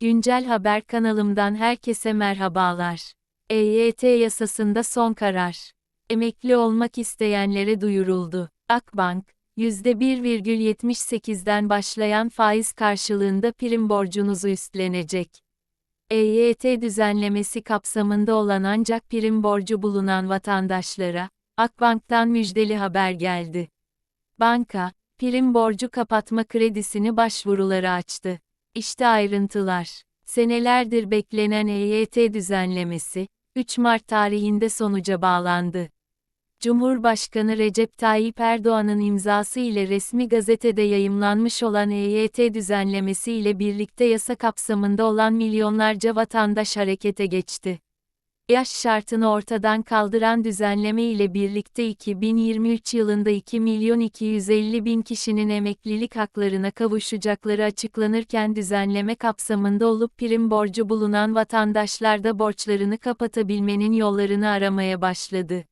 Güncel Haber kanalımdan herkese merhabalar. EYT yasasında son karar. Emekli olmak isteyenlere duyuruldu. Akbank, %1,78'den başlayan faiz karşılığında prim borcunuzu üstlenecek. EYT düzenlemesi kapsamında olan ancak prim borcu bulunan vatandaşlara, Akbank'tan müjdeli haber geldi. Banka, prim borcu kapatma kredisini başvuruları açtı. İşte ayrıntılar. Senelerdir beklenen EYT düzenlemesi, 3 Mart tarihinde sonuca bağlandı. Cumhurbaşkanı Recep Tayyip Erdoğan'ın imzası ile resmi gazetede yayımlanmış olan EYT düzenlemesi ile birlikte yasa kapsamında olan milyonlarca vatandaş harekete geçti. Yaş şartını ortadan kaldıran düzenleme ile birlikte 2023 yılında 2 milyon 250 bin kişinin emeklilik haklarına kavuşacakları açıklanırken düzenleme kapsamında olup prim borcu bulunan vatandaşlar da borçlarını kapatabilmenin yollarını aramaya başladı.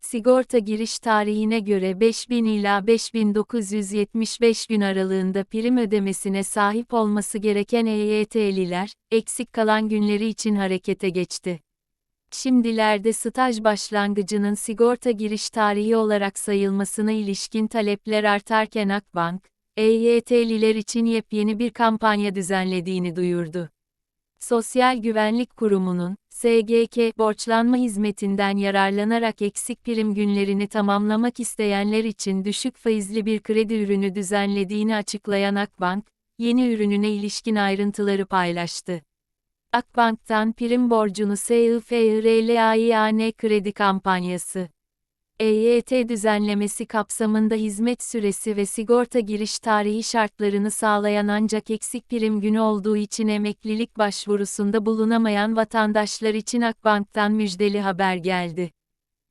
Sigorta giriş tarihine göre 5000 ila 5975 gün aralığında prim ödemesine sahip olması gereken EYT'liler, eksik kalan günleri için harekete geçti. Şimdilerde staj başlangıcının sigorta giriş tarihi olarak sayılmasına ilişkin talepler artarken Akbank, EYT'liler için yepyeni bir kampanya düzenlediğini duyurdu. Sosyal Güvenlik Kurumu'nun, SGK, borçlanma hizmetinden yararlanarak eksik prim günlerini tamamlamak isteyenler için düşük faizli bir kredi ürünü düzenlediğini açıklayan Akbank, yeni ürününe ilişkin ayrıntıları paylaştı. Akbank'tan prim borcunu SIFRLAİAN kredi kampanyası. EYT düzenlemesi kapsamında hizmet süresi ve sigorta giriş tarihi şartlarını sağlayan ancak eksik prim günü olduğu için emeklilik başvurusunda bulunamayan vatandaşlar için Akbank'tan müjdeli haber geldi.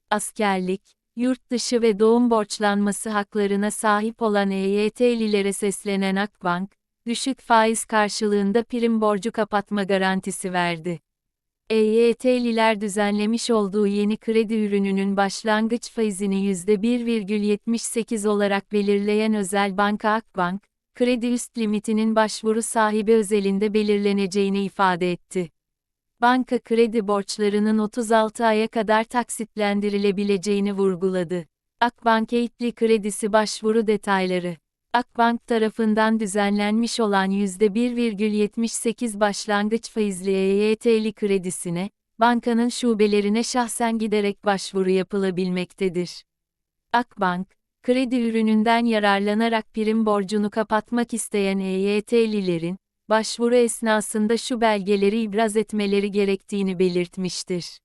Askerlik, yurt dışı ve doğum borçlanması haklarına sahip olan EYT'lilere seslenen Akbank, düşük faiz karşılığında prim borcu kapatma garantisi verdi. EYT'liler düzenlemiş olduğu yeni kredi ürününün başlangıç faizini %1,78 olarak belirleyen özel banka Akbank, kredi üst limitinin başvuru sahibi özelinde belirleneceğini ifade etti. Banka kredi borçlarının 36 aya kadar taksitlendirilebileceğini vurguladı. Akbank Eğitli kredisi başvuru detayları Akbank tarafından düzenlenmiş olan %1,78 başlangıç faizli EYT'li kredisine, bankanın şubelerine şahsen giderek başvuru yapılabilmektedir. Akbank, kredi ürününden yararlanarak prim borcunu kapatmak isteyen EYT'lilerin, başvuru esnasında şu belgeleri ibraz etmeleri gerektiğini belirtmiştir.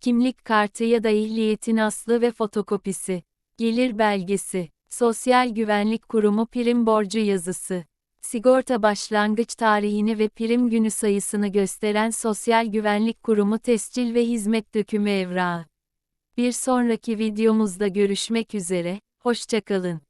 Kimlik kartı ya da ehliyetin aslı ve fotokopisi, gelir belgesi, Sosyal Güvenlik Kurumu prim borcu yazısı. Sigorta başlangıç tarihini ve prim günü sayısını gösteren Sosyal Güvenlik Kurumu tescil ve hizmet dökümü evrağı. Bir sonraki videomuzda görüşmek üzere, hoşçakalın.